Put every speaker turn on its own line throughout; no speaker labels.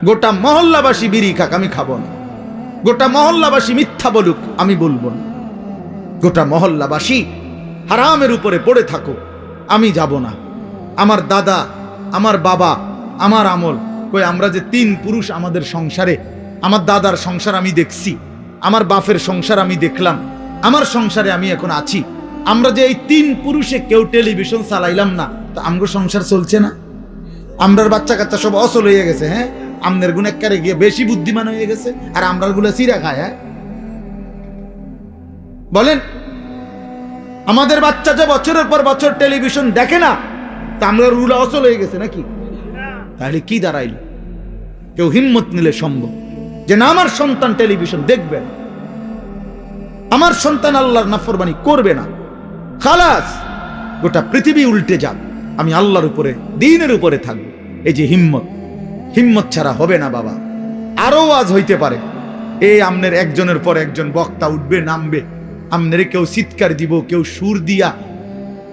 গোটা মহল্লাবাসী বিড়ি খাক, আমি খাব না। গোটা মহল্লাবাসী মিথ্যা বলুক, আমি বলব না। গোটা মহল্লাবাসী হারামের উপরে পড়ে থাকুক আমি যাব না। আমার দাদা, আমার বাবা, আমার আমল, কই আমরা যে তিন পুরুষ আমাদের সংসারে, আমার দাদার সংসার আমি দেখছি, আমার বাপের সংসার আমি দেখলাম, আমার সংসারে আমি এখন আছি। আমরা যে এই তিন পুরুষে কেউ টেলিভিশন চালাইলাম না, তো আমগো সংসার চলছে না? আমরার বাচ্চা কাচ্চা সব অসল হয়ে গেছে হ্যাঁ? আমনের গুণ একবারে গিয়ে বেশি বুদ্ধিমান হয়ে গেছে, আর আমরারগুলো চিরা খায় হ্যাঁ? বলেন, আমাদের বাচ্চা যে বছরের পর বছর টেলিভিশন দেখে না, তা আমরা রুলা অচল হয়ে গেছে নাকি? তাহলে কি দাঁড়াইল? কেউ হিম্মত নিলে সম্ভব। যে না, আমার সন্তান টেলিভিশন দেখবে না। আমার সন্তান আল্লাহর নাফরমানি করবে না। খালাস, গোটা পৃথিবী উল্টে যাক। আমি আল্লাহর উপরে, দিনের উপরে থাকব। এই যে হিম্মত। হিম্মত ছাড়া হবে না বাবা। আরও আজ হইতে পারে। এই আমনের একজনের পর একজন বক্তা উঠবে, নামবে। আমনের কেউ চিৎকার দিব, কেউ সুর দিয়া,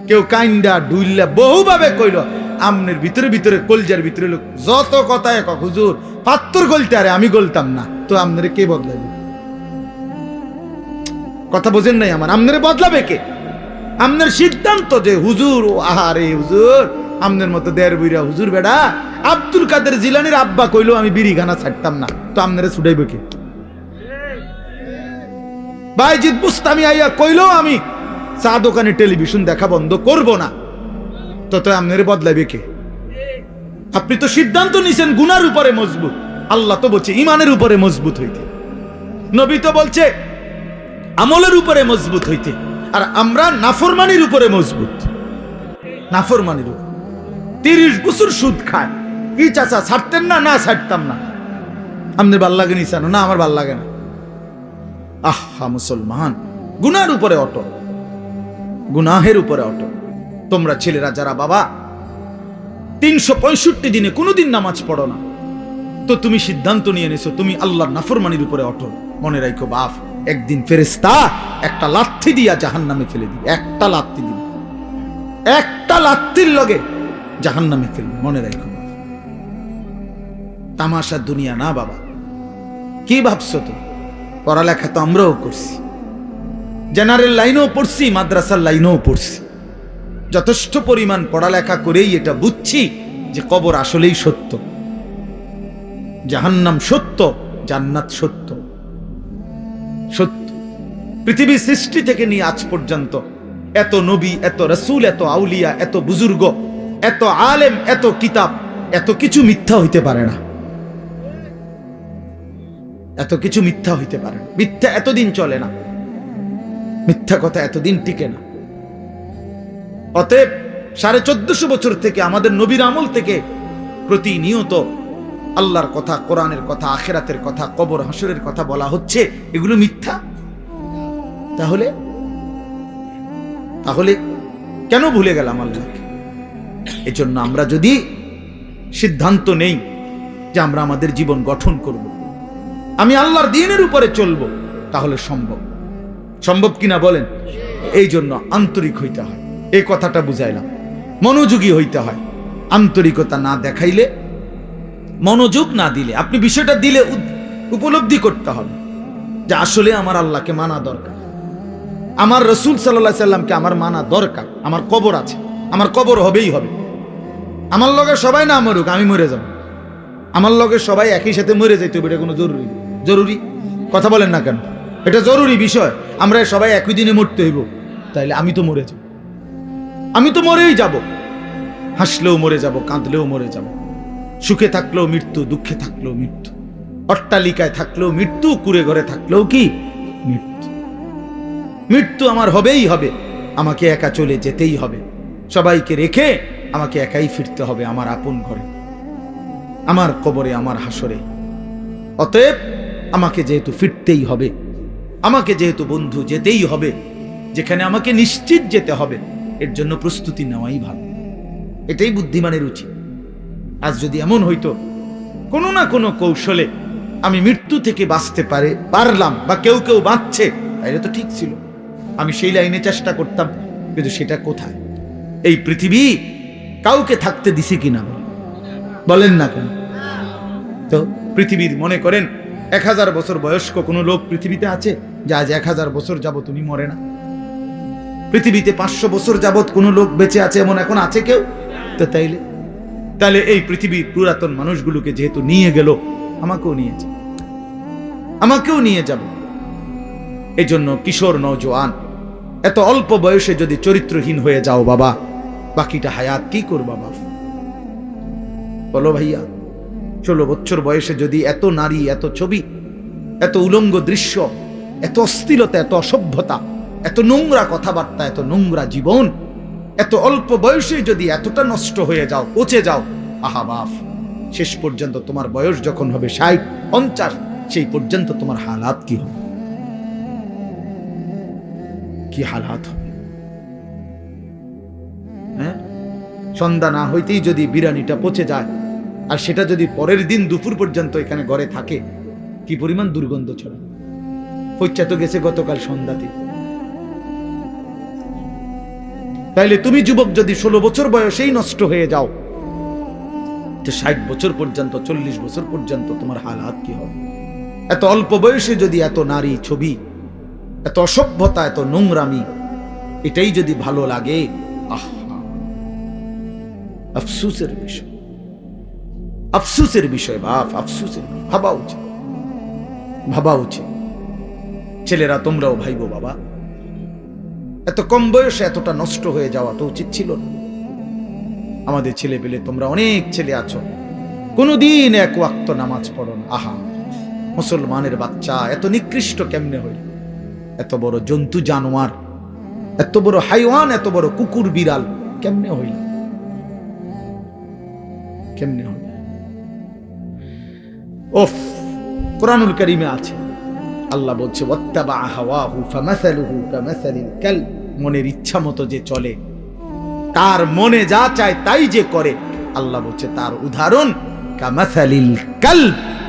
কেউ কাইন্ডা ডুইল্লা বহুভাবে কইল, আমনের ভিতরে ভিতরে, কলজার ভিতরে লোক, যত কথা এক, হুজুর, পাত্তর গলতে, আরে আমি গলতাম না। তো আমনের কে বদলাবে কথা বোঝেন নাই আমার। আমনের বদলাবে কে? আমনের সিদ্ধান্ত যে, হুজুর, ও আহারে, হুজুর আমনের মতো দেড় বুইরা, হুজুর বেড়া, আব্দুল কাদের জিলানির আব্বা কইলো আমি বিড়ি খানা ছাড়তাম না। তো আমনেরে ছুটাইবে কে? বাইজিৎ বুস্তামি আইয়া কইলো আমি, চা দোকানে টেলিভিশন দেখা বন্ধ করব না। তো তো আমনের বদলাবে কে? আপনি তো সিদ্ধান্ত নিছেন গুনার উপরে মজবুত। আল্লাহ তো বলছে ইমানের উপরে মজবুত হইতে। নবী তো বলছে আমলের উপরে মজবুত হইতে। আর আমরা নাফরমানির উপরে মজবুত। নাফরমানির উপর। তিরিশ বছর সুদ খায়। কি চাচা, ছাড়তেন না? না, ছাড়তাম না। আপনার ভালো লাগে নিসানো না, আমার ভালো লাগে না। আহা, মুসলমান। গুনার উপরে অটল। গুনাহের উপরে অটল। তোমরা ছেলেরা, যারা বাবা, তিনশো পঁয়ষট্টি দিনে কোনোদিন নামাজ পড়ো না। তো তুমি সিদ্ধান্ত নিয়ে নিছো, তুমি আল্লাহর নাফরমানির উপরে অটল। মনে রাখো বাপ, একদিন ফেরেস্তা একটা লাথি দিয়া জাহান নামে ফেলে দিবে। একটা লাথি দিবে। একটা লাথির লগে জাহান নামে ফেলবে মনে রাখো। তামাশা দুনিয়া না বাবা। কি ভাবছ তো পড়ালেখা তো আমরাও করছি। জেনারেল লাইনেও পড়ছি, মাদ্রাসার লাইনেও পড়ছি। যথেষ্ট পরিমাণ পড়ালেখা করেই এটা বুঝছি যে কবর আসলেই সত্য। জাহান্নাম সত্য, জান্নাত সত্য। সত্য। পৃথিবীর সৃষ্টি থেকে নিয়ে আজ পর্যন্ত এত নবী, এত রসুল, এত আউলিয়া, এত বুজুর্গ এত আলেম, এত কিতাব, এত কিছু মিথ্যা হইতে পারে না। এত কিছু মিথ্যা হইতে পারে না। মিথ্যা এতদিন চলে না। মিথ্যা কথা এতদিন টিকে না। অতএব সাড়ে চোদ্দশো বছর থেকে আমাদের নবীর আমল থেকে প্রতিনিয়ত আল্লাহর কথা, কোরআনের কথা, আখেরাতের কথা, কবর হাসরের কথা বলা হচ্ছে। এগুলো মিথ্যা? তাহলে? তাহলে কেন ভুলে গেলাম আল্লাহকে? এজন্য আমরা যদি সিদ্ধান্ত নেই যে আমরা আমাদের জীবন গঠন করব, আমি আল্লাহর দিনের উপরে চলবো, তাহলে সম্ভব। সম্ভব কিনা বলেন? এই জন্য আন্তরিক হইতে হয়। এই কথাটা বুঝাইলাম। মনোযোগী হইতে হয়। আন্তরিকতা না দেখাইলে, মনোযোগ না দিলে, আপনি বিষয়টা দিলে উপলব্ধি করতে হবে যে আসলে আমার আল্লাহকে মানা দরকার। আমার রসুল সাল্লাহ সাল্লামকে আমার মানা দরকার, আমার কবর আছে। আমার কবর হবেই হবে। আমার লগে সবাই না মরুক, আমি মরে যাব। আমার লগে সবাই একই সাথে মরে যাইতে হবে, এটা কোনো জরুরি জরুরি? কথা বলেন না কেন? এটা জরুরি বিষয়। আমরা সবাই একই দিনে মরতে হইব। তাইলে আমি তো মরে যাব। আমি তো মরেই যাব। হাসলেও মরে যাব, কাঁদলেও মরে যাব। সুখে থাকলেও মৃত্যু, দুঃখে থাকলেও মৃত্যু। অট্টালিকায় থাকলেও মৃত্যু, কুড়ে ঘরে থাকলেও কি? মৃত্যু। মৃত্যু আমার হবেই হবে। আমাকে একা চলে যেতেই হবে। সবাইকে রেখে আমাকে একাই ফিরতে হবে আমার আপন ঘরে। আমার কবরে, আমার হাসরে। অতএব আমাকে যেহেতু ফিরতেই হবে, আমাকে যেহেতু বন্ধু যেতেই হবে, যেখানে আমাকে নিশ্চিত যেতে হবে, এর জন্য প্রস্তুতি নেওয়াই ভালো। এটাই বুদ্ধিমানের উচিত আজ যদি এমন হইতো, কোনো না কোনো কৌশলে আমি মৃত্যু থেকে বাঁচতে পারে, পারলাম বা কেউ কেউ বাঁচছে তাইলে তো ঠিক ছিল। আমি সেই লাইনে চেষ্টা করতাম, কিন্তু সেটা কোথায়? এই পৃথিবী কাউকে থাকতে দিছে কিনা? বলেন না কেন? তো পৃথিবীর মনে করেন, এক হাজার বছর বয়স্ক কোনো লোক পৃথিবীতে আছে? যে আজ এক হাজার বছর যাবত উনি মরে না। পৃথিবীতে পাঁচশো বছর যাবত কোনো লোক বেঁচে আছে এমন এখন আছে কেউ? তো তাইলে? তাহলে এই পৃথিবীর পুরাতন মানুষগুলোকে যেহেতু নিয়ে গেল, আমাকেও নিয়েছে আমাকেও নিয়ে যাবে। এই জন্য কিশোর নৌজওয়ান এত অল্প বয়সে যদি চরিত্রহীন হয়ে যাও বাবা, বাকিটা হায়াত কি করবা বাবা বলো ভাইয়া, ষোলো বছর বয়সে যদি এত নারী, এত ছবি, এত উলঙ্গ দৃশ্য, এত অস্থিরতা, এত অসভ্যতা, এত নোংরা কথাবার্তা, এত নোংরা জীবন, এত অল্প বয়সে যদি এতটা নষ্ট হয়ে যাও, পচে যাও, আহা বাফ, শেষ পর্যন্ত তোমার বয়স যখন হবে ষাট, পঞ্চাশ, সেই পর্যন্ত তোমার হালাত কি হবে? কি হালাত? হ্যাঁ? সন্ধ্যা না হইতেই যদি বিরিয়ানিটা পচে যায়, আর সেটা যদি পরের দিন দুপুর পর্যন্ত এখানে ঘরে থাকে, কি পরিমাণ দুর্গন্ধ ছড়া পচা তো গেছে গতকাল সন্ধ্যাতে তাইলে তুমি যুবক যদি ষোলো বছর বয়সেই নষ্ট হয়ে যাও, তো ষাট বছর পর্যন্ত, চল্লিশ বছর পর্যন্ত তোমার হালাত কি হবে? এত অল্প বয়সে যদি এত নারী ছবি এত অসভ্যতা, এত নোংরামি, এটাই যদি ভালো লাগে আফসুসের বিষয়। আফসুসের বিষয়, বাপ, আফসুসের ভাবা উচিত। ভাবা উচিত। ছেলেরা, তোমরাও ভাইবো, বাবা। এত কম বয়সে এতটা নষ্ট হয়ে যাওয়া তো উচিত ছিল না। আমাদের ছেলে পেলে তোমরা অনেক ছেলে আছো। কোনোদিন এক ওয়াক্ত নামাজ পড়ো না। আহা, মুসলমানের বাচ্চা, এত নিকৃষ্ট কেমনে হইল? এত বড় জন্তু, জানোয়ার, এত বড় হাইওয়ান, এত বড় কুকুর, বিড়াল, কেমনে হইল? কেমনে হইল? ওফ, কোরআনুল করিমে আছে। আল্লাহ বলছে কাল মনের ইচ্ছা মতো যে চলে, তার মনে যা চায় তাই যে করে। আল্লাহ বলছে, তার উদাহরণ কামাসালিল কাল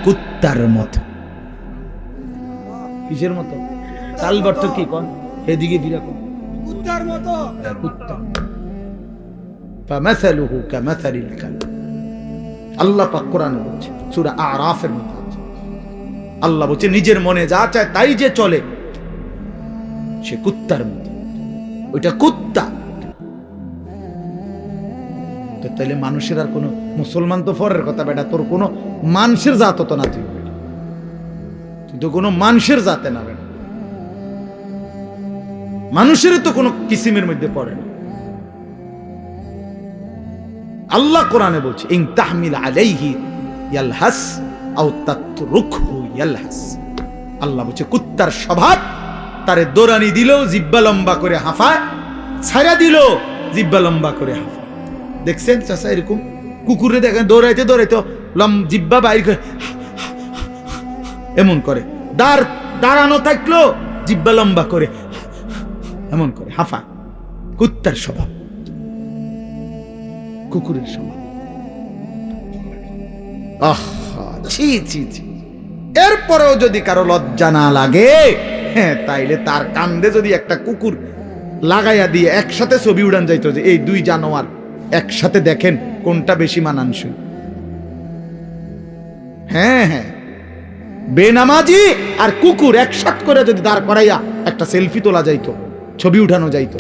কুত্তার মতো। কিসের মতো? কি কন এদিকে ফিরা কন
কুত্তার মতো।
কুত্তা। ফামাসালুহু কামাসালিল কাল আল্লাহ পাক কোরআনে বলছে সূরা আরাফের মধ্যে আছে। আল্লাহ বলছে নিজের মনে যা চায় তাই যে চলে। সে কুত্তার মতো। ওইটা কুত্তা। তো তাইলে মানুষের আর কোনো মুসলমান তো ফরের কথা বেটা তোর কোনো মানুষের জাত তো না তুই। তুই তো কোনো মানুষের জাতে না বেটা। মানুষের তো কোনো কিসিমের মধ্যে পড়ে না। আল্লাহ কোরআনে বলছে, ইন তাহমিল আলাইহি ইয়ালহাস আও তাতরুকহু ইয়ালহাস। আল্লাহ বলছে, কুত্তার স্বভাব তারে দোরানি দিলেও জিব্বা লম্বা করে হাফায় ছাড়া দিল, জিব্বা লম্বা করে হাফায়। দেখছেন চাষা এরকম? কুকুরে দেখেন, দৌড়াইতে দৌড়াইতে লম, জিব্বা বাইর করে এমন করে। দাঁড়, দাঁড়ানো থাকল, জিব্বা লম্বা করে এমন করে, হাফা, কুত্তার স্বভাব, কুকুরের স্বভাব। আহা, ছি ছি ছি। এরপরেও যদি কারও লজ্জা না লাগে হ্যাঁ তাইলে তার কান্দে যদি একটা কুকুর লাগাইয়া দিয়ে একসাথে ছবি উড়ান যাইতো যে, এই দুই জানোয়ার একসাথে দেখেন কোনটা বেশি মানানসই? হ্যাঁ হ্যাঁ। বেনামাজি আর কুকুর একসাথ করে যদি দাঁড় করাইয়া একটা সেলফি তোলা যাইতো। ছবি উঠানো যাইতো।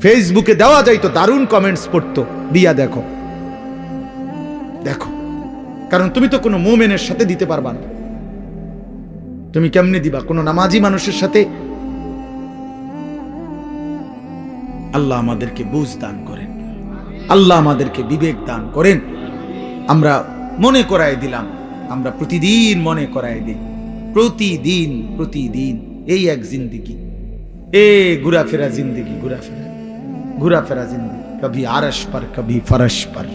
ফেসবুকে দেওয়া যাইতো, দারুণ কমেন্টস পড়তো। দিয়া দেখো। দেখো। কারণ তুমি তো কোনো মোমেনের সাথে দিতে পারবা না। তুমি কেমনে দিবা? কোনো নামাজি মানুষের সাথে? আল্লাহ আমাদেরকে বুঝ দান করেন। আল্লাহ আমাদেরকে বিবেক দান করেন। আমরা মনে করায় দিলাম। আমরা প্রতিদিন মনে করায় দিই। প্রতিদিন প্রতিদিন। এই এক জিন্দিগি। এ ঘুরাফেরা জিন্দিগি ঘুরাফেরা ঘুরাফেরা जिंदगी कभी आरश पर कभी फरश पर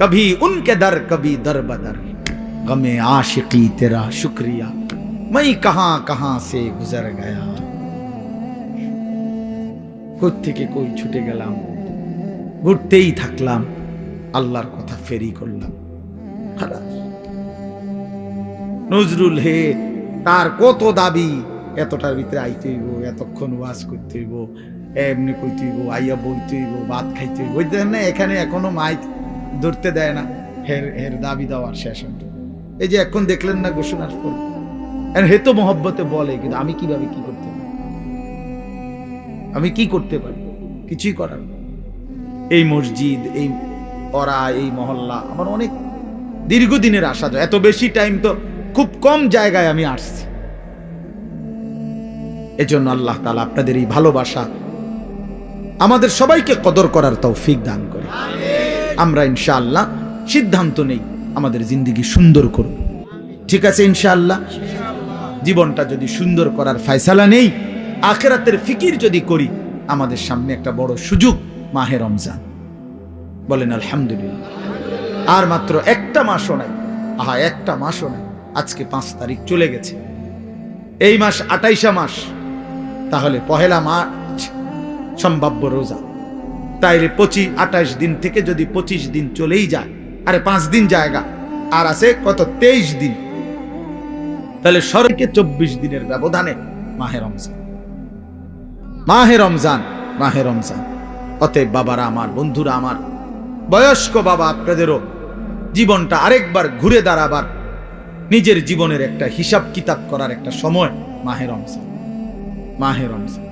कभी उनके दर कभी दर बदर गमे आशिकी तेरा शुक्रिया मैं कहां कहां से गुजर गया থেকে কই ছুটে গেলাম ঘুরতেই থাকলাম আল্লাহর কথা ফেরি করলাম খালাস। নজরুল হে তার কত দাবি এতটার ভিতরে আইতে হইব, এতক্ষণ ওয়াজ করতে হইব, এমনি কইতে হইব, আইয়া বইতে হইব, ভাত খাইতে হইব। ওই না এখানে এখনও মাইক ধরতে দেয় না, হের হের দাবি দেওয়ার শেষ এই যে এখন দেখলেন না ঘোষণার পর। হে তো মহব্বতে বলে, কিন্তু আমি কীভাবে কি করতে পারি? আমি কি করতে পারি? কিছুই করার। এই মসজিদ, এই পড়া এই মহল্লা, আমার অনেক দীর্ঘদিনের আশা এত বেশি টাইম তো খুব কম জায়গায় আমি আসছি। এজন্য আল্লাহ তালা আপনাদের এই ভালোবাসা আমাদের সবাইকে কদর করার তৌফিক দান করে। আমরা ইনশাআল্লাহ সিদ্ধান্ত নেই আমাদের জিন্দিগি সুন্দর করব ঠিক আছে ইনশাআল্লাহ? জীবনটা যদি সুন্দর করার ফয়সালা নেই, আখেরাতের ফিকির যদি করি, আমাদের সামনে একটা বড় সুযোগ মাহে রমজান। বলেন আলহামদুলিল্লাহ। আর মাত্র একটা মাসও নাই। আহা, একটা মাসও নাই। আজকে পাঁচ তারিখ চলে গেছে। এই মাস আটাইশা মাস। তাহলে পহেলা মার্চ সম্ভাব্য রোজা। তাইলে পঁচিশ, আঠাশ দিন থেকে যদি পঁচিশ দিন চলেই যায়, আরে পাঁচ দিন জায়গা, আর আছে কত তেইশ দিন। তাহলে সরকে চব্বিশ দিনের ব্যবধানে মাহে রমজান। মাহে রমজান মাহে রমজান। অতএব বাবারা আমার, বন্ধুরা আমার, বয়স্ক বাবা আপনাদেরও জীবনটা আরেকবার ঘুরে দাঁড়াবার, নিজের জীবনের একটা হিসাব কিতাব করার একটা সময় মাহে রমজান। মাহে রমজান।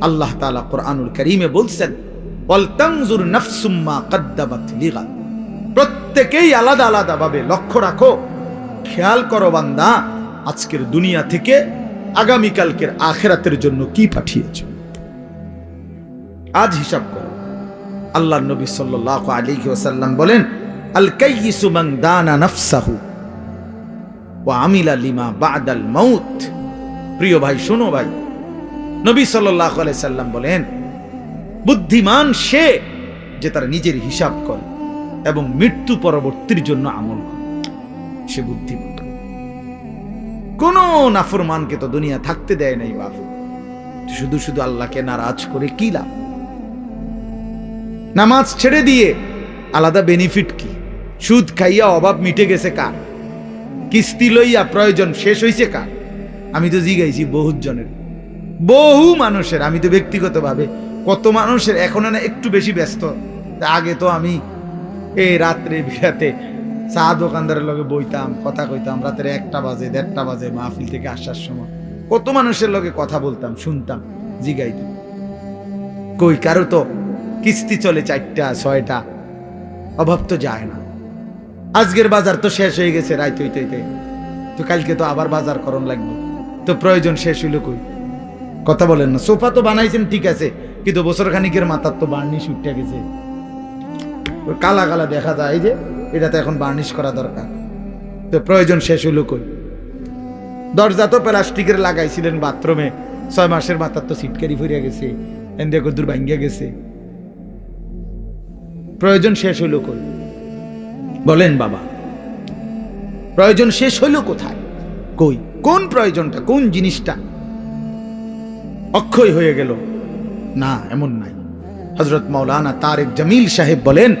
আল্লাহ তাআলা কোরআনুল করিমে বলছেন প্রত্যেকেই আলাদা আলাদা ভাবে লক্ষ্য রাখো, খেয়াল করো বান্দা, আজকের দুনিয়া থেকে আগামীকালকের আখেরাতের জন্য কি পাঠিয়েছ? আজ হিসাব করো। আল্লাহ নবী সাল্লাল্লাহু আলাইহি ওয়াসাল্লাম বলেন, আল দানা নাফসাহু আমিলা লিমা প্রিয় ভাই, শোনো ভাই নবী সাল্লাম বলেন, বুদ্ধিমান সে যে তার নিজের হিসাব করে এবং মৃত্যু পরবর্তীর জন্য আমল করে। সে বুদ্ধিমান। কোন নাফরমানকে তো দুনিয়া থাকতে দেয় নাই বাবু শুধু শুধু আল্লাহকে নারাজ করে কি লাভ? নামাজ ছেড়ে দিয়ে আলাদা বেনিফিট কি? সুদ খাইয়া অভাব মিটে গেছে কার? কিস্তি লইয়া প্রয়োজন শেষ হইছে কার? আমি তো জিগাইছি বহুত জনের। বহু মানুষের, আমি তো ব্যক্তিগতভাবে, কত মানুষের এখন না একটু বেশি ব্যস্ত। আগে তো আমি এই রাত্রে বিরাতে চা দোকানদারের লগে বইতাম, কথা কইতাম, রাতের একটা বাজে, দেড়টা বাজে মাহফিল থেকে আসার সময়। কত মানুষের লগে কথা বলতাম, শুনতাম, জিগাইতাম। কই, কারও তো কিস্তি চলে চারটা, ছয়টা, অভাব তো যায় না। আজকের বাজার তো শেষ হয়ে গেছে, রাইত হইতে তো কালকে তো আবার বাজার করণ লাগবে। তো প্রয়োজন শেষ হইল কই? কথা বলেন না। সোফা তো বানাইছেন, ঠিক আছে। কিন্তু বছর খানিকের মাথার তো বার্নিশ উঠতে গেছে। কালা কালা দেখা যায় যে এটা তো এখন বার্নিশ করা দরকার। তো প্রয়োজন শেষ হলো কই? দরজা তো প্লাস্টিকের লাগাইছিলেন বাথরুমে। ছয় মাসের মাথার তো সিটকারি ফিরিয়া গেছে। এন্দে কদ্দুর ভাঙ্গিয়া গেছে। প্রয়োজন শেষ হইল কই? বলেন বাবা। প্রয়োজন শেষ হইল কোথায়? কই? কোন প্রয়োজনটা? কোন জিনিসটা? অক্ষয় হয়ে গেল। না, এমন নাই। হজরত মৌলানা তারেক জামিল সাহেব বলেন,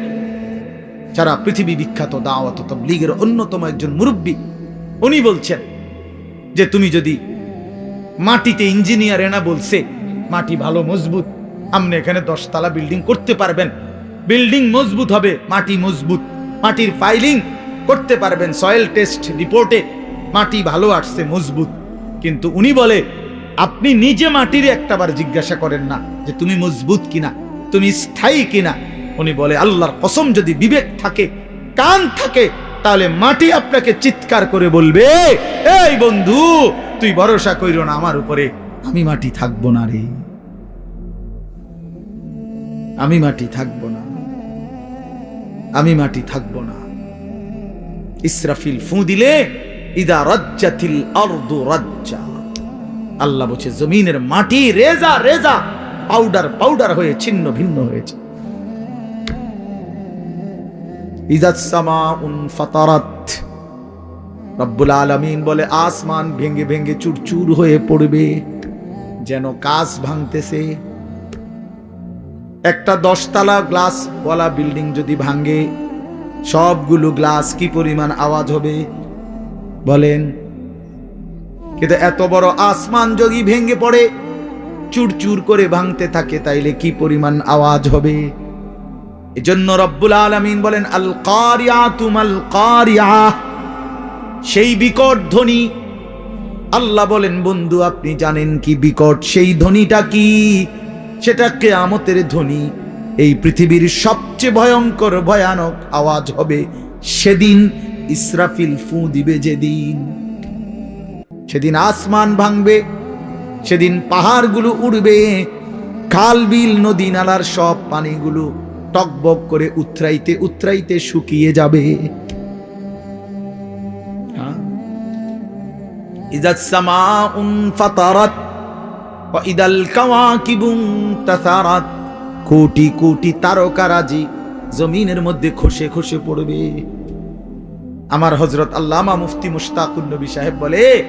যারা পৃথিবী বিখ্যাত দাওয়াত তবলিগের অন্যতম একজন মুরব্বী, উনি বলছেন যে তুমি যদি মাটিতে ইঞ্জিনিয়ার এনা বলছে, মাটি ভালো মজবুত আপনি এখানে দশতলা বিল্ডিং করতে পারবেন। বিল্ডিং মজবুত হবে, মাটি মজবুত, মাটির ফাইলিং করতে পারবেন। সয়েল টেস্ট রিপোর্টে মাটি ভালো আসছে, মজবুত। কিন্তু উনি বলে আপনি নিজে মাটির একটাবার জিজ্ঞাসা করেন না যে তুমি মজবুত কিনা, তুমি স্থায়ী কিনা। উনি বলে, আল্লাহর কসম যদি বিবেক থাকে, কান থাকে, তাহলে মাটি আপনাকে চিৎকার করে বলবে, এই বন্ধু, তুই ভরসা কইর না আমার উপরে, আমি মাটি থাকব না রে। আমি মাটি থাকব না। আমি মাটি থাকব না। ইসরাফিল ফু দিলে, ইদা রাজ্জাতিল আরদু রাজ্জা। আল্লাহ বলছে, জমিনের মাটি রেজা রেজা পাউডার পাউডার হয়ে ছিন্ন, ভিন্ন হয়েছে। রব্বুল আলমিন বলে, আসমান ভেঙে ভেঙে চুরচুর হয়ে পড়বে, যেন কাজ ভাঙতেছে। একটা দশতলা গ্লাস ওয়ালা বিল্ডিং যদি ভাঙে, সবগুলো গ্লাস কি পরিমাণ আওয়াজ হবে? বলেন কিন্তু এত বড় আসমান যদি ভেঙে পড়ে, চুরচুর করে ভাঙতে থাকে, তাইলে কি পরিমাণ আওয়াজ হবে? এজন্য রব্বুল আলমিন বলেন আল কারিয়া তুমাল কারিয়া সেই বিকট ধ্বনি। আল্লাহ বলেন, বন্ধু, আপনি জানেন কি বিকট? সেই ধ্বনিটা কি? সেটা কেয়ামতের ধ্বনি। এই পৃথিবীর সবচেয়ে ভয়ঙ্কর, ভয়ানক আওয়াজ হবে সেদিন, ইসরাফিল ফু দিবে যেদিন। সেদিন আসমান ভাঙবে, সেদিন পাহাড়গুলো উড়বে, খাল, বিল, নদী, নালার সব পানিগুলো টকবক করে উথরাইতে উথরাইতে শুকিয়ে যাবে। হ্যাঁ? কোটি কোটি তারকারাজি জমিনের মধ্যে খসে খসে পড়বে। আমার হজরত আল্লামা মুফতি মুশতাকুন নবী সাহেব বলে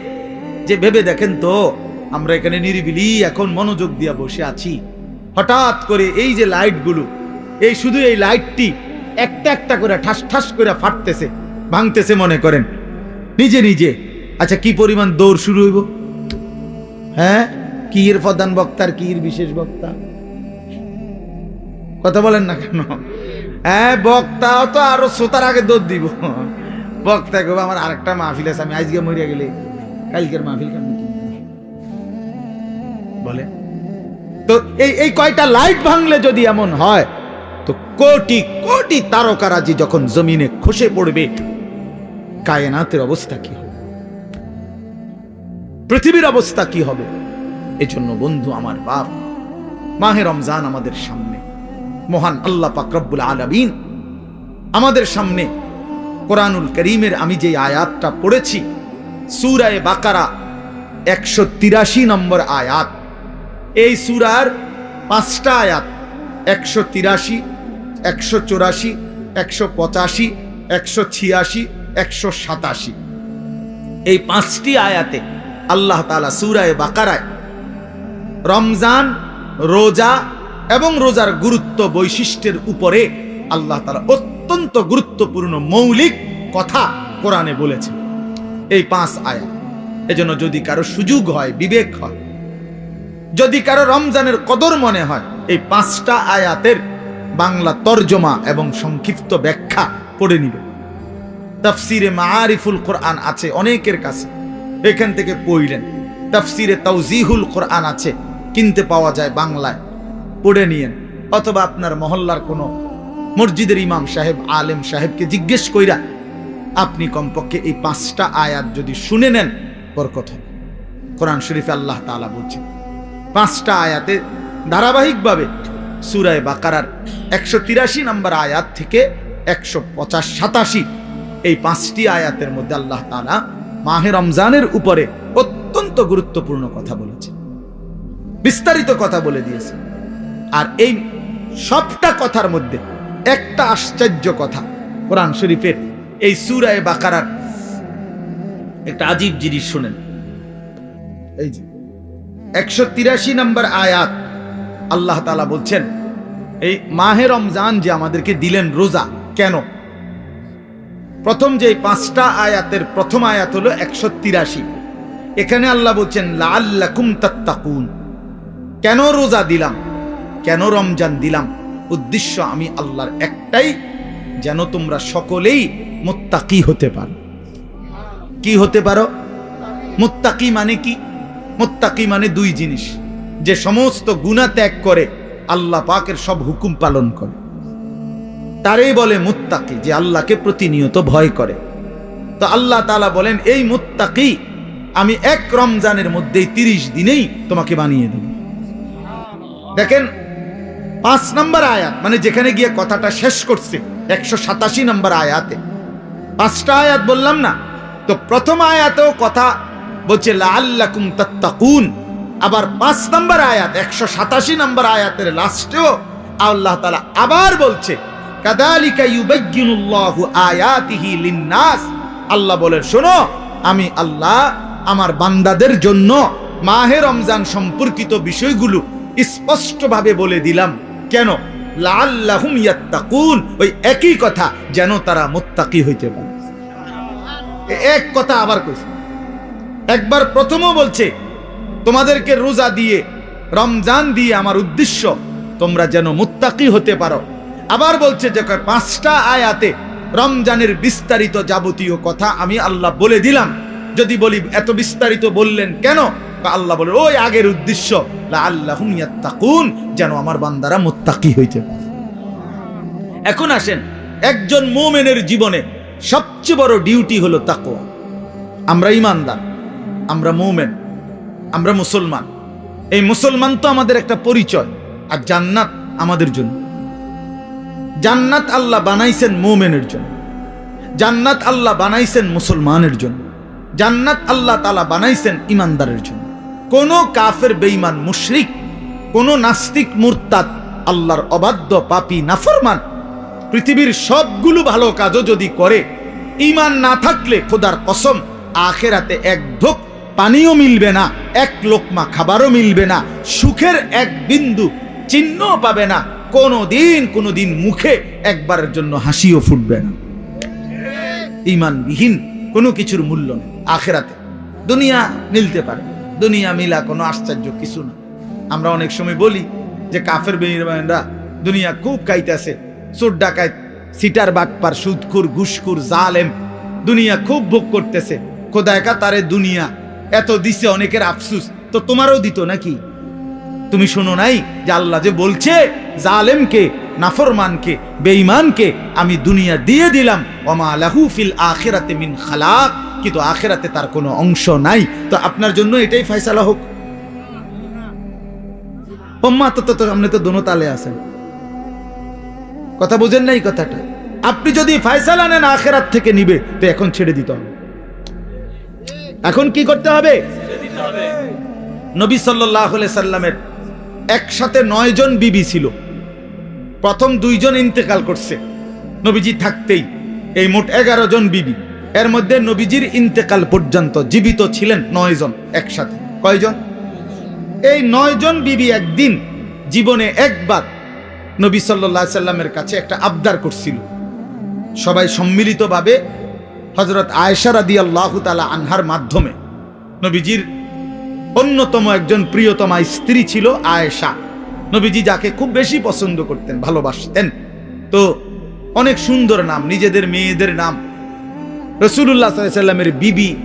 যে ভেবে দেখেন তো, আমরা এখানে নিরিবিলি এখন মনোযোগ দিয়া বসে আছি। হঠাৎ করে এই যে লাইটগুলো, এই শুধু এই লাইটটি একটা একটা করে ঠাস ঠাস করে ফাটতেছে, ভাঙতেছে মনে করেন। নিজে নিজে। আচ্ছা কি পরিমাণ দৌড় শুরু হইব? হ্যাঁ? কি এর প্রধান বক্তার, কি এর বিশেষ বক্তা? কথা বলেন না কেন? হ্যাঁ বক্তাও তো আরও শ্রোতার আগে দৌড় দিব। বক্তা কবে আমার আরেকটা মাহফিল আছে, আমি আজকে মরিয়া গেলে কালকের মাহফিল কেমন? বলে, তো এই এই কয়টা লাইট ভাঙলে যদি এমন হয়, তো কোটি কোটি তারকারাজি যখন জমিনে খসে পড়বে, কায়নাতের অবস্থা কি হবে? পৃথিবীর অবস্থা কি হবে? এজন্য বন্ধু আমার বাপ, মাহে রমজান আমাদের সামনে। মহান আল্লাহ পাকরব্বুল আলামিন আমাদের সামনে। কোরআনুল করিমের আমি যে আয়াতটা পড়েছি সুরায় বাকারা একশো তিরাশি নম্বর আয়াত। এই সুরার পাঁচটা আয়াত, একশো তিরাশি, একশো চৌরাশি, একশো পঁচাশি, একশো ছিয়াশি, একশো সাতাশি। এই পাঁচটি আয়াতে আল্লাহ তালা সুরায় বাকারায় রমজান, রোজা এবং রোজার গুরুত্ব বৈশিষ্ট্যের উপরে আল্লাহ তালা অত্যন্ত গুরুত্বপূর্ণ মৌলিক কথা কোরআনে বলেছে এই পাঁচ আয়াত। এজন্য যদি কারও সুযোগ হয়, বিবেক হয়, যদি কারও রমজানের কদর মনে হয়, এই পাঁচটা আয়াতের বাংলা তর্জমা এবং সংক্ষিপ্ত ব্যাখ্যা পড়ে নিবে। তাফসিরে মারিফুল কোরআন আছে অনেকের কাছে, এখান থেকে পড়লেন। তাফসিরে তাউজিহুল কোরআন আছে, কিনতে পাওয়া যায় বাংলায়, পড়ে নিয়েন। অথবা আপনার মহল্লার কোনো মসজিদের ইমাম সাহেব, আলেম সাহেবকে জিজ্ঞেস কইরা আপনি কমপক্ষে এই পাঁচটা আয়াত যদি শুনে নেন, বরকত কোরআন শরীফে আল্লাহ তাআলা বলছেন, পাঁচটা আয়াতে ধারাবাহিকভাবে সুরায় বাকারার একশো তিরাশি নম্বর আয়াত থেকে একশো পঁচাশ সাতাশি এই পাঁচটি আয়াতের মধ্যে আল্লাহ তাআলা মাহে রমজানের উপরে অত্যন্ত গুরুত্বপূর্ণ কথা বলেছে বিস্তারিত কথা বলে দিয়েছে আর এই সবটা কথার মধ্যে একটা আশ্চর্য কথা কোরআন শরীফের এই সুরায় বাকারার একটা আজীব জিনিস শুনেন। এই যে, একশো তিরাশি নম্বর আয়াত, আল্লাহ তালা বলছেন, এই মাহে রমজান যে আমাদেরকে দিলেন রোজা, কেন? প্রথম যে পাঁচটা আয়াতের প্রথম আয়াত হলো একশো তিরাশি। এখানে আল্লাহ বলছেন লাল্লাকুম তাত্তাকুন। কেন রোজা দিলাম? কেন রমজান দিলাম? উদ্দেশ্য আমি আল্লাহর একটাই, যেন তোমরা সকলেই মোত্তাকি হতে পারো। কি হতে পারো? মোত্তাকি মানে কি? মোত্তাকি মানে দুই জিনিস। যে সমস্ত গুণা ত্যাগ করে, আল্লাহ পাকের সব হুকুম পালন করে। তারই বলে মুত্তাকি, যে আল্লাহকে প্রতিনিয়ত ভয় করে। তো আল্লাহ তালা বলেন, এই মুত্তাকি, আমি এক রমজানের মধ্যেই তিরিশ দিনেই তোমাকে বানিয়ে দেব। দেখেন, পাঁচ নম্বর আয়াত মানে যেখানে গিয়ে কথাটা শেষ করছে, একশো সাতাশি নম্বর আয়াতে। পাঁচটা আয়াত বললাম না, তো প্রথম আয়াতেও কথা বলছে লাল্লাকুম তাত্তাকুন। আবার পাঁচ নম্বর আয়াত, একশো সাতাশি নম্বর আয়াতের লাস্টেও আল্লাহ তালা আবার বলছে, কাদালিকা ইউবাজ্জিনুল্লাহু আয়াতিহি লিন্নাস। আল্লাহ বলেন শোনো, আমি আল্লাহ আমার বান্দাদের জন্য মাহে রমজান সম্পর্কিত বিষয়গুলো স্পষ্টভাবে বলে দিলাম। কেন? ওই একই কথা, যেন তারা মুত্তাকি হইতে পারে। এক কথা আবার কইছে। একবার প্রথমও বলছে, তোমাদেরকে রোজা দিয়ে, রমজান দিয়ে আমার উদ্দেশ্য, তোমরা যেন মুত্তাকি হতে পারো। আবার বলছে যে পাঁচটা আয়াতে রমজানের বিস্তারিত যাবতীয় কথা আমি আল্লাহ বলে দিলাম। যদি বলি, এত বিস্তারিত বললেন কেন? আল্লাহ বলে ওই আগের উদ্দেশ্য আল্লাহ তাকুন যেন আমার বান্দারা মোত্তাকি হইতে এখন আসেন, একজন মোমেনের জীবনে সবচেয়ে বড় ডিউটি হলো তাকওয়া। আমরা ইমানদার, আমরা মোমেন, আমরা মুসলমান। এই মুসলমান তো আমাদের একটা পরিচয়, আর জান্নাত আমাদের জন্য। জান্নাত আল্লাহ বানাইছেন মোমেনের জন্য। জান্নাত আল্লাহ বানাইছেন মুসলমানের জন্য। জান্নাত আল্লাহ তালা বানাইছেন ইমানদারের জন্য। কোন কাফের বেঈমান মুশরিক, কোন নাস্তিক মুরতাদ, আল্লাহর অবাধ্য পাপি নাফরমান, পৃথিবীর সবগুলো ভালো কাজও যদি করে ইমান না থাকলে খোদার কসম আখেরাতে এক ঢোক পানিও মিলবে না, এক লোকমা খাবারও মিলবে না, সুখের এক বিন্দু চিহ্ন পাবে না কোনো দিন কোনো দিন মুখে একবারের জন্য হাসিও ফুটবে না। ইমানবিহীন কোনো কিছুর মূল্য নেই, আখেরাতে দুনিয়া মিলতে পারে। দুনিয়া মিলা কোনো আশ্চর্য কিছু না। আমরা অনেক সময় বলি যে কাফের বেইমানরা দুনিয়া খুব কাইতেছে চোর ডাকায় সিটার বাটপার সুদকুর ঘুষকুর জালেম, দুনিয়া খুব ভোগ করতেছে। খোদায়কা তারে দুনিয়া এত দিছে অনেকের আফসুস, তো তোমারও দিত নাকি? তুমি শোনো নাই যে আল্লাহ যে বলছে, জালেমকে, নাফরমানকে, বেঈমানকে আমি দুনিয়া দিয়ে দিলাম। ওমা লাহু ফিল আখিরাতে মিন খালাক। কিন্তু আখেরাতে তার কোনো অংশ নাই। তো আপনার জন্য এটাই ফয়সালা হোক। ওম্মা, তো তো তো দোনো তালে আছেন। কথা বুঝেন নাই কথাটা। আপনি যদি ফয়সালা নেন, আখেরাত থেকে নিবে, তো এখন ছেড়ে দিতে হবে। এখন কি করতে হবে? নবী সাল্লাহ সাল্লামের একসাথে নয় জন বিবি ছিল। প্রথম দুইজন ইন্তেকাল করছে। নবীজি থাকতেই এই মোট এগারো জন বিবি। এর মধ্যে নবীজির ইন্তেকাল পর্যন্ত জীবিত ছিলেন নয় জন একসাথে। কয়জন? এই নয় জন বিবি একদিন জীবনে একবার নবী সাল্লাহ সাল্লামের কাছে একটা আবদার করছিল। সবাই সম্মিলিতভাবে হজরত আয়েশা রাদি আল্লাহ তালা আনহার মাধ্যমে নবীজির অন্যতম একজন প্রিয়তমা স্ত্রী ছিল আয়েশা। নবীজি যাকে খুব বেশি পছন্দ করতেন, ভালোবাসতেন। তো অনেক সুন্দর নাম, নিজেদের মেয়েদের নাম রসুল্লাহ সাল্লামের বিবি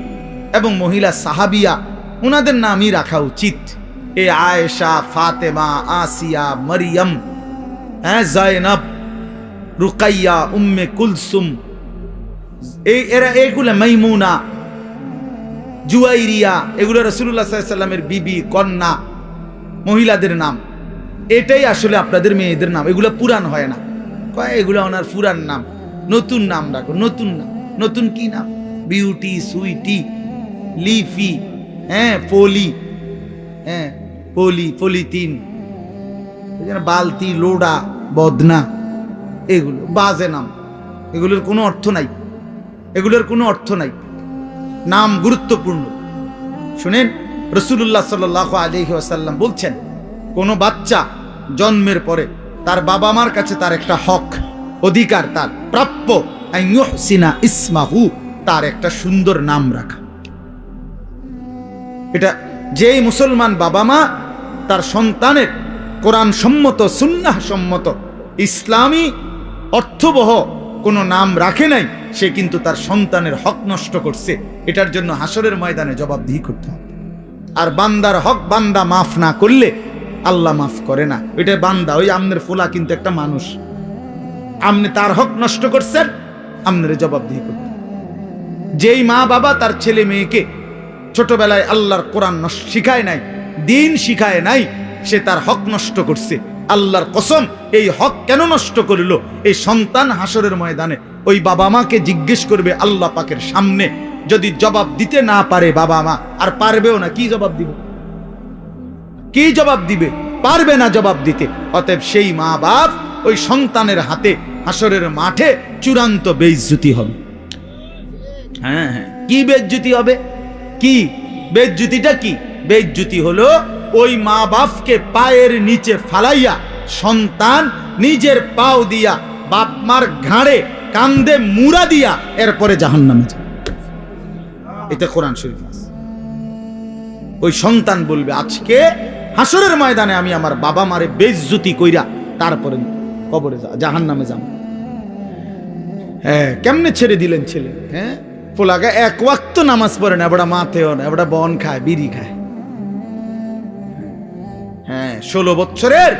এবং মহিলা সাহাবিয়া ওনাদের নামই রাখা উচিত। এ আয়েশা, ফাতেমা, আসিয়া, মরিয়ম হ্যাঁ জয়নব, রুকাইয়া, উম্মে কুলসুম এই এরা এগুলো মাইমুনা, জুয়াইরিয়া, এগুলো রসুল্লাহ সাল্লামের বিবি, কন্যা, মহিলাদের নাম। এটাই আসলে আপনাদের মেয়েদের নাম। এগুলো পুরান হয় না। কয় এগুলো ওনার পুরান নাম? নতুন নাম রাখো, নতুন নাম। নতুন কি নাম? বিউটি, সুইটি, লিফি হ্যাঁ পলি হ্যাঁ পলি, পলিথিন বালতি, লোডা, বদনা, এগুলো, বাজে নাম। এগুলোর কোনো অর্থ নাই। এগুলোর কোনো অর্থ নাই। নাম গুরুত্বপূর্ণ। শুনেন রসুল্লাহ সাল আলহি আসাল্লাম বলছেন, কোনো বাচ্চা জন্মের পরে তার বাবা মার কাছে তার একটা হক, অধিকার তার, প্রাপ্য। সিনা ইসমাহু, তার একটা সুন্দর নাম রাখা। এটা যেই মুসলমান বাবা মা, তার সন্তানের কোরআন সম্মত, সুন্নাহ সম্মত, ইসলামী অর্থবহ কোনো নাম রাখে নাই, সে কিন্তু তার সন্তানের হক নষ্ট করছে। এটার জন্য হাসরের ময়দানে জবাবদিহি করতে হবে। আর বান্দার হক বান্দা মাফ না করলে আল্লাহ মাফ করে না। ওইটা বান্দা, ওই আমনের ফোলা কিন্তু একটা মানুষ। আমনে তার হক নষ্ট করছেন আপনার জবাবদিহি করতে। যেই মা বাবা তার ছেলে মেয়েকে ছোটবেলায় আল্লাহর কোরআন শিখায় নাই, দিন শিখায় নাই, সে তার হক নষ্ট করছে। আল্লাহর কসম, এই হক কেন নষ্ট করিল? এই সন্তান হাসরের ময়দানে ওই বাবা মাকে জিজ্ঞেস করবে আল্লাহ পাকের সামনে। যদি জবাব দিতে না পারে বাবা মা, আর পারবেও না, কি জবাব দিবে? কি জবাব দিবে? পারবে না জবাব দিতে। অতএব সেই মা বাপ ওই সন্তানের হাতে হাসরের মাঠে চূড়ান্ত বেইজ্জুতি হবে। হ্যাঁ হ্যাঁ। কি বেজ্জুতি হবে? কি? বেজ্জুতিটা কি? বেজ্জুতি হলো ওই মা বাপকে পায়ের নিচে ফালাইয়া সন্তান নিজের পাও দিয়া বাপ মার ঘাড়ে কান্দে মুড়া দিয়া এরপরে জাহান্নামে যায়। এটা কোরআন শরীফ। ওই সন্তান বলবে, আজকে হাসরের ময়দানে আমি আমার বাবা মারে বেজ্জুতি কইরা তারপরে কবরে যা জাহান নামে যাব। হ্যাঁ কেমনে ছেড়ে দিলেন ছেলে? হ্যাঁ? পোলাকে এক ওয়াক্ত নামাজ পড়ে না এবারটা মাতেও না বন খায়, বিড়ি খায়। হ্যাঁ ষোলো বছরের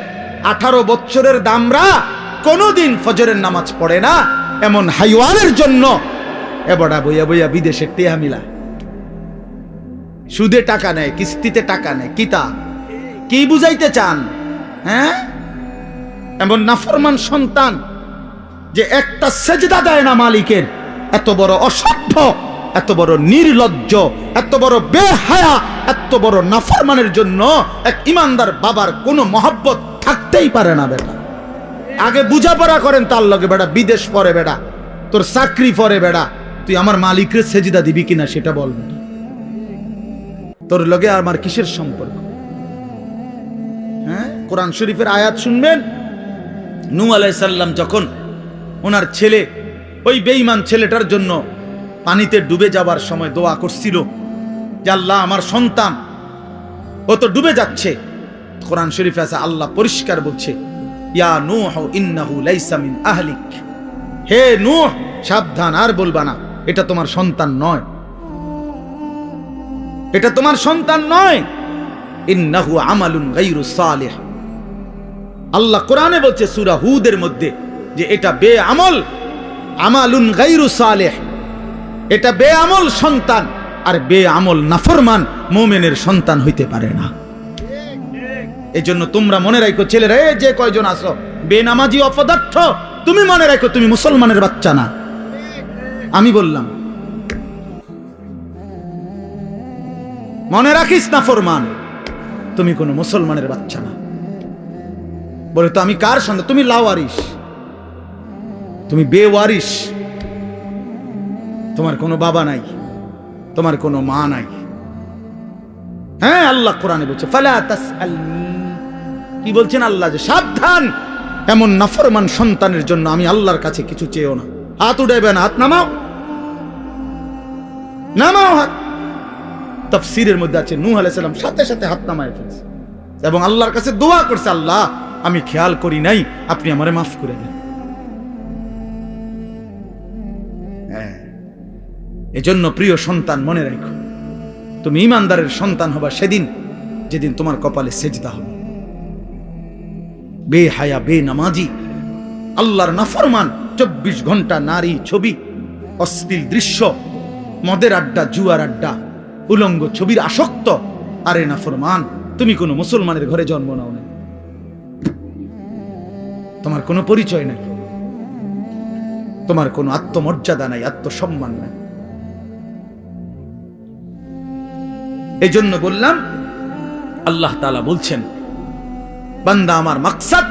আঠারো বছরের দামরা কোনোদিন ফজরের নামাজ পড়ে না, এমন হাইওয়ানের জন্য। এবারটা বইয়া বইয়া বিদেশে টেহা মিলা। সুদে টাকা নেয়, কিস্তিতে টাকা নেয় কিতা কি বুঝাইতে চান? হ্যাঁ? এমন নাফরমান সন্তান। যে একটা সেজদা দেয় না মালিকের, এত বড় অসভ্য, এত বড় নির্লজ্জ, এত বড় বেহায়া, এত বড় নাফরমানের জন্য এক ইমানদার বাবার কোনো মহব্বত থাকতেই পারে না বেটা। আগে বুঝাপড়া করেন তার লগে, বেটা, বিদেশ পরে বেটা, তোর চাকরি পরে বেটা, তুই আমার মালিকের সেজিদা দিবি কিনা সেটা বল তোর লগে আমার কিসের সম্পর্ক? হ্যাঁ? কোরআন শরীফের আয়াত শুনবেন? নু আলাইসাল্লাম যখন ওনার ছেলে, ওই বেঈমান ছেলেটার জন্য পানিতে ডুবে যাবার সময় দোয়া করছিল যে, আল্লাহ আমার সন্তান, ও তো ডুবে যাচ্ছে। কোরআন শরীফ আছে, আল্লাহ পরিষ্কার বলছে, ইয়া নূহ, ইন্নাহু লাইসা মিন আহলিক। হে নূহ, সাবধান, আর বলবা না, এটা তোমার সন্তান নয়। এটা তোমার সন্তান নয়। ইন্নাহু আমালুন গাইরু সালিহ। আল্লাহ কোরআনে বলছে, সূরা হুদের মধ্যে যে এটা বে আমল আমালুন গাইরু সালেহ। এটা বে আমল সন্তান, আর বে আমল নাফরমান মোমেনের সন্তান হইতে পারে না। এই জন্য তোমরা মনে রাখো, ছেলেরা এই যে কয়জন আসো বেনামাজি অপদার্থ, তুমি মনে রাখো তুমি মুসলমানের বাচ্চা না। আমি বললাম, মনে রাখিস না ফরমান তুমি কোনো মুসলমানের বাচ্চা না। বলে তো আমি কার সন্তান? তুমি লাওয়ারিস। তুমি বেওয়ারিস তোমার কোনো বাবা নাই, তোমার কোনো মা নাই। হ্যাঁ আল্লাহ কোরআনে বলছে কি বলছেন আল্লাহ যে, সাবধান, এমন নাফরমান সন্তানের জন্য আমি আল্লাহর কাছে কিছু চেয়েও না। হাত উঠাইবে না হাত নামাও। নামাও হাত। তফসিরের মধ্যে আছে, নূহ আলাইহিস সালাম সাথে সাথে হাত নামায় ফেলছে। এবং আল্লাহর কাছে দোয়া করছে, আল্লাহ, আমি খেয়াল করি নাই, আপনি আমারে মাফ করে দেন। এজন্য প্রিয় সন্তান মনে রাখো, তুমি ইমানদারের সন্তান হবা সেদিন যেদিন তোমার কপালে সেজদা হবে। বে হায়া, বে নামাজি, আল্লাহর নাফরমান, চব্বিশ ঘণ্টা নারী ছবি, অশ্লীল দৃশ্য, মদের আড্ডা, জুয়ার আড্ডা, উলঙ্গ ছবির আসক্ত, আরে নাফরমান, তুমি কোনো মুসলমানের ঘরে জন্ম নাও না তোমার কোনো পরিচয় নাই, তোমার কোনো আত্মমর্যাদা নাই, আত্মসম্মান নাই। এই জন্য বললাম, আল্লাহ তালা বলছেন, বান্দা আমার মাকসাদ,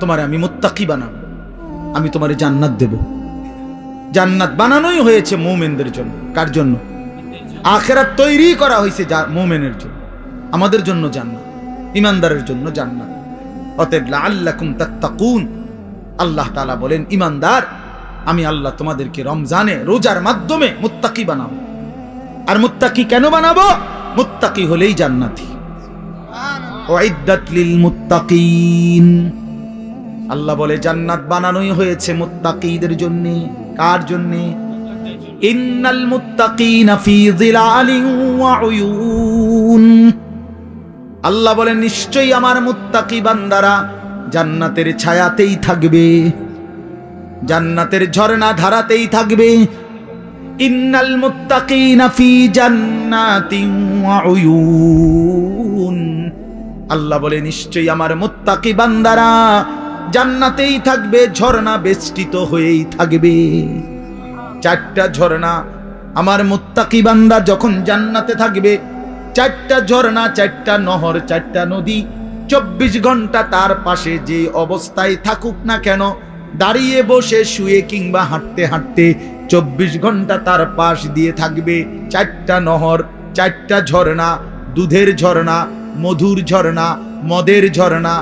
তোমার আমি মোত্তাকি বানাবো, আমি তোমার জান্নাত দেব। জান্নাত বানানোই হয়েছে মৌমেনদের জন্য। কার জন্য? আখেরাত তৈরি করা হয়েছে যা মৌমেনের জন্য। আমাদের জন্য জান্নাত, ইমানদারের জন্য জান্নাত। অতএব লাআল্লাকুম তাত্তাকুন। আল্লাহ তালা বলেন, ইমানদার, আমি আল্লাহ তোমাদেরকে রমজানে, রোজার মাধ্যমে মুত্তাকি বানাবো। আর মুত্তাকি কেন বানাবো? মুত্তাকি হলেই জান্নাতি। মুত্তাকিন। আল্লাহ বলে জান্নাত বানানোই হয়েছে মুত্তাকিদের জন্য। কার জন্য? ইন্নাল মুত্তাকিনা ফি যিলালিন ওয়া উয়ুন। আল্লাহ বলে নিশ্চয়ই আমার মুত্তাকি বান্দারা জান্নাতের ছায়াতেই থাকবে। জান্নাতের ঝর্ণা ধারাতেই থাকবে। ইন্নাল মুত্তাকিনা ফি জান্নাতিন ওয়া আল্লাহ বলে, নিশ্চয়ই আমার মুত্তাকি বান্দারা জান্নাতেই থাকবে, ঝর্ণা বেষ্টিত হয়েই থাকবে। চারটা ঝর্ণা, আমার মুত্তাকি বান্দা যখন জান্নাতে থাকবে, চারটা ঝর্ণা, চারটা নহর, চারটা নদী, চব্বিশ ঘণ্টা তার পাশে যে অবস্থায় থাকুক না কেন, দাঁড়িয়ে বসে শুয়ে কিংবা হাঁটতে হাঁটতে চব্বিশ ঘণ্টা তার পাশ দিয়ে থাকবে। চারটা নহর, চারটা ঝর্ণা, দুধের ঝর্ণা, মধুর ঝর্ণা, মদের ঝর্ণা।